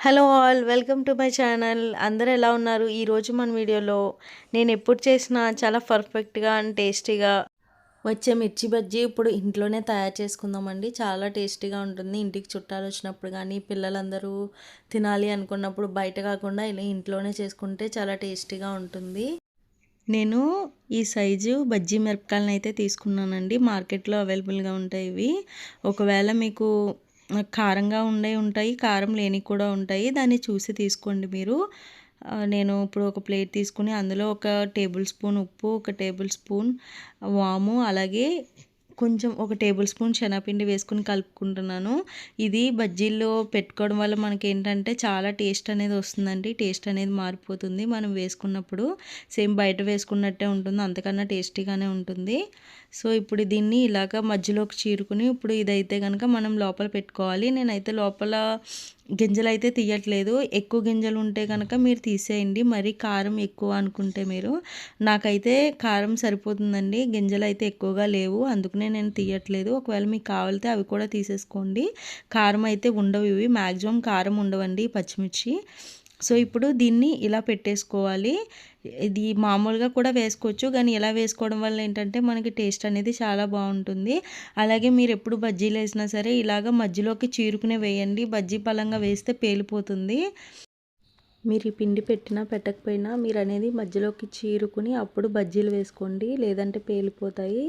Hello all welcome to my channel. అందరూ ఎలా ఉన్నారు? ఈరోజు మన వీడియోలో నేను ఎప్పుడు చేసినా చాలా పర్ఫెక్ట్గా అండ్ టేస్టీగా వచ్చే మిర్చి బజ్జీ ఇప్పుడు ఇంట్లోనే తయారు చేసుకుందామండి. చాలా టేస్టీగా ఉంటుంది. ఇంటికి చుట్టాలు వచ్చినప్పుడు కానీ పిల్లలందరూ తినాలి అనుకున్నప్పుడు బయట కాకుండా ఇలా ఇంట్లోనే చేసుకుంటే చాలా టేస్టీగా ఉంటుంది. నేను ఈ సైజు బజ్జీ మిరపకాయలను అయితే తీసుకున్నానండి. మార్కెట్లో అవైలబుల్గా ఉంటాయి ఇవి. ఒకవేళ మీకు కారంగా ఉండే ఉంటాయి కారం లేని కూడా ఉంటాయి. దాన్ని చూసి తీసుకోండి మీరు. నేను ఇప్పుడు ఒక ప్లేట్ తీసుకుని అందులో ఒక టేబుల్ స్పూన్ ఉప్పు ఒక టేబుల్ స్పూన్ వాము అలాగే కొంచెం ఒక టేబుల్ స్పూన్ శనగపిండి వేసుకుని కలుపుకుంటున్నాను. ఇది బజ్జీల్లో పెట్టుకోవడం వల్ల మనకి ఏంటంటే చాలా టేస్ట్ అనేది వస్తుందండి. టేస్ట్ అనేది మారిపోతుంది మనం వేసుకున్నప్పుడు. సేమ్ బయట వేసుకున్నట్టే ఉంటుంది. అంతకన్నా టేస్టీగానే ఉంటుంది. సో ఇప్పుడు దీన్ని ఇలాగ మధ్యలోకి చీరుకుని ఇప్పుడు ఇదైతే కనుక మనం లోపల పెట్టుకోవాలి. నేనైతే లోపల గింజలు అయితే తీయట్లేదు. ఎక్కువ గింజలు ఉంటే కనుక మీరు తీసేయండి. మరీ కారం ఎక్కువ అనుకుంటే మీరు. నాకైతే కారం సరిపోతుందండి. గింజలు అయితే ఎక్కువగా లేవు. అందుకనే నేను తీయట్లేదు. ఒకవేళ మీకు కావాలితే అవి కూడా తీసేసుకోండి. కారం అయితే ఉండవు ఇవి. మ్యాక్సిమం కారం ఉండవండి పచ్చిమిర్చి. సో ఇప్పుడు దీన్ని ఇలా పెట్టేసుకోవాలి. ఇది మామూలుగా కూడా వేసుకోవచ్చు. కానీ ఇలా వేసుకోవడం వల్ల ఏంటంటే మనకి టేస్ట్ అనేది చాలా బాగుంటుంది. అలాగే మీరు ఎప్పుడు బజ్జీలు వేసినా సరే ఇలాగ మధ్యలోకి చీరుకునే వేయండి. బజ్జీ పలంగా వేస్తే పేలిపోతుంది. మీరు ఈ పిండి పెట్టినా పెట్టకపోయినా మీరు అనేది మధ్యలోకి చీరుకుని అప్పుడు బజ్జీలు వేసుకోండి. లేదంటే పేలిపోతాయి.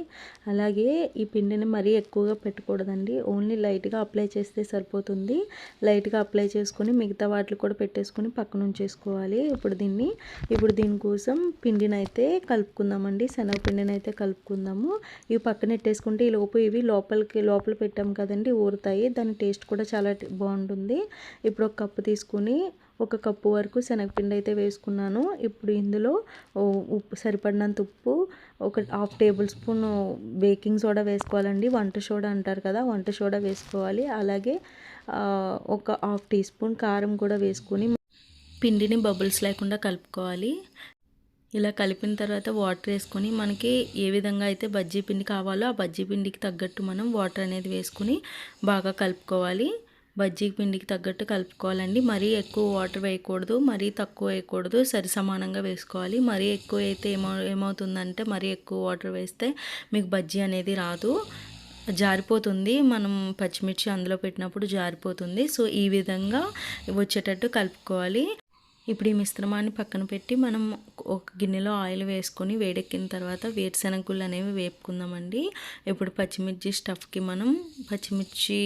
అలాగే ఈ పిండిని మరీ ఎక్కువగా పెట్టకూడదండి. ఓన్లీ లైట్గా అప్లై చేస్తే సరిపోతుంది. లైట్గా అప్లై చేసుకొని మిగతా వాటిని కూడా పెట్టేసుకొని పక్కన ఉంచేసుకోవాలి. ఇప్పుడు దీన్ని ఇప్పుడు దీనికోసం పిండిని అయితే కలుపుకుందామండి. శనగపిండిని అయితే కలుపుకుందాము. ఇవి పక్కన పెట్టేసుకుంటే ఈ లోపు ఇవి లోపలికి లోపల పెట్టాం కదండి ఊరుతాయి. దాని టేస్ట్ కూడా చాలా బాగుంటుంది. ఇప్పుడు ఒక కప్పు తీసుకుని ఒక కప్పు వరకు శనగపిండి అయితే వేసుకున్నాను. ఇప్పుడు ఇందులో ఉప్పు సరిపడినంత ఉప్పు ఒక half tablespoon baking soda వేసుకోవాలండి. వంట సోడా అంటారు కదా వంట సోడా వేసుకోవాలి. అలాగే ఒక హాఫ్ టీ స్పూన్ కారం కూడా వేసుకొని పిండిని బబుల్స్ లేకుండా కలుపుకోవాలి. ఇలా కలిపిన తర్వాత వాటర్ వేసుకొని మనకి ఏ విధంగా అయితే బజ్జీ పిండి కావాలో ఆ బజ్జీ పిండికి తగ్గట్టు మనం వాటర్ అనేది వేసుకుని బాగా కలుపుకోవాలి. బజ్జీ పిండికి తగ్గట్టు కలుపుకోవాలండి. మరీ ఎక్కువ వాటర్ వేయకూడదు మరీ తక్కువ వేయకూడదు. సరి సమానంగా వేసుకోవాలి. మరీ ఎక్కువ అయితే ఏమో ఏమవుతుందంటే మరీ ఎక్కువ వాటర్ వేస్తే మీకు బజ్జీ అనేది రాదు. జారిపోతుంది. మనం పచ్చిమిర్చి అందులో పెట్టినప్పుడు జారిపోతుంది. సో ఈ విధంగా వచ్చేటట్టు కలుపుకోవాలి. ఇప్పుడు ఈ మిశ్రమాన్ని పక్కన పెట్టి మనం ఒక గిన్నెలో ఆయిల్ వేసుకొని వేడెక్కిన తర్వాత వేరుశనగుళ్ళు అనేవి వేపుకుందామండి. ఇప్పుడు పచ్చిమిర్చి స్టఫ్కి మనం పచ్చిమిర్చి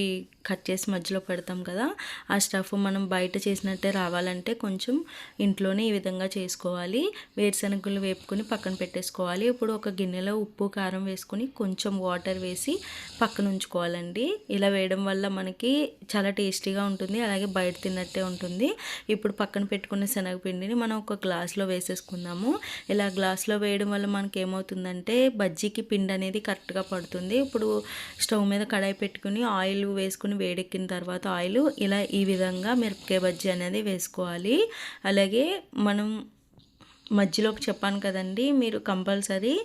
కట్ చేసి మధ్యలో పెడతాం కదా ఆ స్టఫ్ మనం బయట చేసినట్టే రావాలంటే కొంచెం ఇంట్లోనే ఈ విధంగా చేసుకోవాలి. వేరుశనగలు వేపుకొని పక్కన పెట్టేసుకోవాలి. ఇప్పుడు ఒక గిన్నెలో ఉప్పు కారం వేసుకొని కొంచెం వాటర్ వేసి పక్కన ఉంచుకోవాలండి. ఇలా వేయడం వల్ల మనకి చాలా టేస్టీగా ఉంటుంది అలాగే బయట తిన్నట్టే ఉంటుంది. ఇప్పుడు పక్కన పెట్టుకున్న శనగపిండిని మనం ఒక గ్లాస్లో వేసేసుకుందాం. వేసేసుకుందాము ఇలా గ్లాస్లో వేయడం వల్ల మనకి ఏమవుతుందంటే బజ్జీకి పిండి అనేది కరెక్ట్గా పడుతుంది. ఇప్పుడు స్టవ్ మీద కడాయి పెట్టుకుని ఆయిల్ వేసుకుని వేడెక్కిన తర్వాత ఆయిల్ ఇలా ఈ విధంగా మిరపకాయ బజ్జీ అనేది వేసుకోవాలి. అలాగే మనం మధ్యలోకి చెప్పాను కదండి మీరు కంపల్సరీ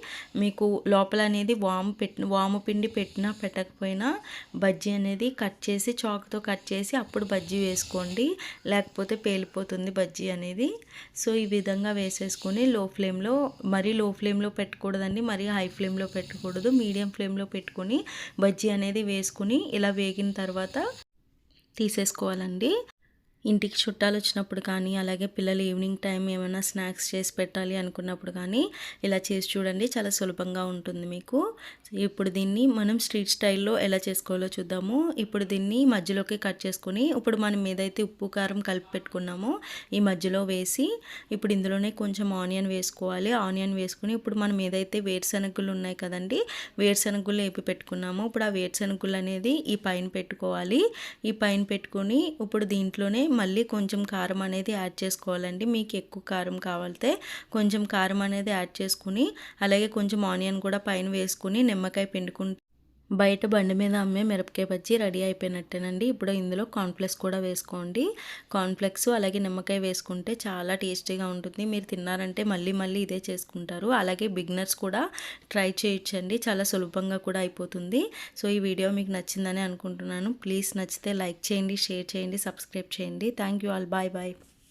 మీకు లోపల అనేది వాము పెట్టిన వాము పిండి పెట్టినా పెట్టకపోయినా బజ్జీ అనేది కట్ చేసి చాకుతో కట్ చేసి అప్పుడు బజ్జీ వేసుకోండి. లేకపోతే పేలిపోతుంది బజ్జీ అనేది. సో ఈ విధంగా వేసేసుకొని లో ఫ్లేమ్లో మరీ లో ఫ్లేమ్లో పెట్టకూడదండి మరీ హై ఫ్లేమ్లో పెట్టకూడదు. మీడియం ఫ్లేమ్లో పెట్టుకొని బజ్జీ అనేది వేసుకుని ఇలా వేగిన తర్వాత తీసేసుకోవాలండి. ఇంటికి చుట్టాలు వచ్చినప్పుడు కానీ అలాగే పిల్లలు ఈవినింగ్ టైం ఏమైనా స్నాక్స్ చేసి పెట్టాలి అనుకున్నప్పుడు కానీ ఇలా చేసి చూడండి. చాలా సులభంగా ఉంటుంది మీకు. ఇప్పుడు దీన్ని మనం స్ట్రీట్ స్టైల్లో ఎలా చేసుకోవాలో చూద్దాము. ఇప్పుడు దీన్ని మధ్యలోకి కట్ చేసుకుని ఇప్పుడు మనం ఏదైతే ఉప్పు కారం కలిపి పెట్టుకున్నామో ఈ మధ్యలో వేసి ఇప్పుడు ఇందులోనే కొంచెం ఆనియన్ వేసుకోవాలి. ఆనియన్ వేసుకుని ఇప్పుడు మనం ఏదైతే వేరుశనగులు ఉన్నాయి కదండి వేరుశనగులు వేపి పెట్టుకున్నామో ఇప్పుడు ఆ వేరుశనగులు అనేది ఈ పైన పెట్టుకోవాలి. ఈ పైన పెట్టుకొని ఇప్పుడు దీంట్లోనే మళ్ళీ కొంచెం కారం అనేది యాడ్ చేసుకోవాలండి. మీకు ఎక్కువ కారం కావాలితే కొంచెం కారం అనేది యాడ్ చేసుకుని అలాగే కొంచెం ఆనియన్ కూడా పైన వేసుకుని నిమ్మకాయ పిండుకుంటే బయట బండి మీద అమ్మే మిరపకాయ బజ్జీ రెడీ అయిపోయినట్టేనండి. ఇప్పుడు ఇందులో కాన్ఫ్లెక్స్ కూడా వేసుకోండి. కాన్ఫ్లెక్స్ అలాగే నిమ్మకాయ వేసుకుంటే చాలా టేస్టీగా ఉంటుంది. మీరు తిన్నారంటే మళ్ళీ మళ్ళీ ఇదే చేసుకుంటారు. అలాగే బిగినర్స్ కూడా ట్రై చేయొచ్చండి. చాలా సులభంగా కూడా అయిపోతుంది. సో ఈ వీడియో మీకు నచ్చిందని అనుకుంటున్నాను. ప్లీజ్ నచ్చితే లైక్ చేయండి షేర్ చేయండి సబ్స్క్రైబ్ చేయండి. Thank you all bye bye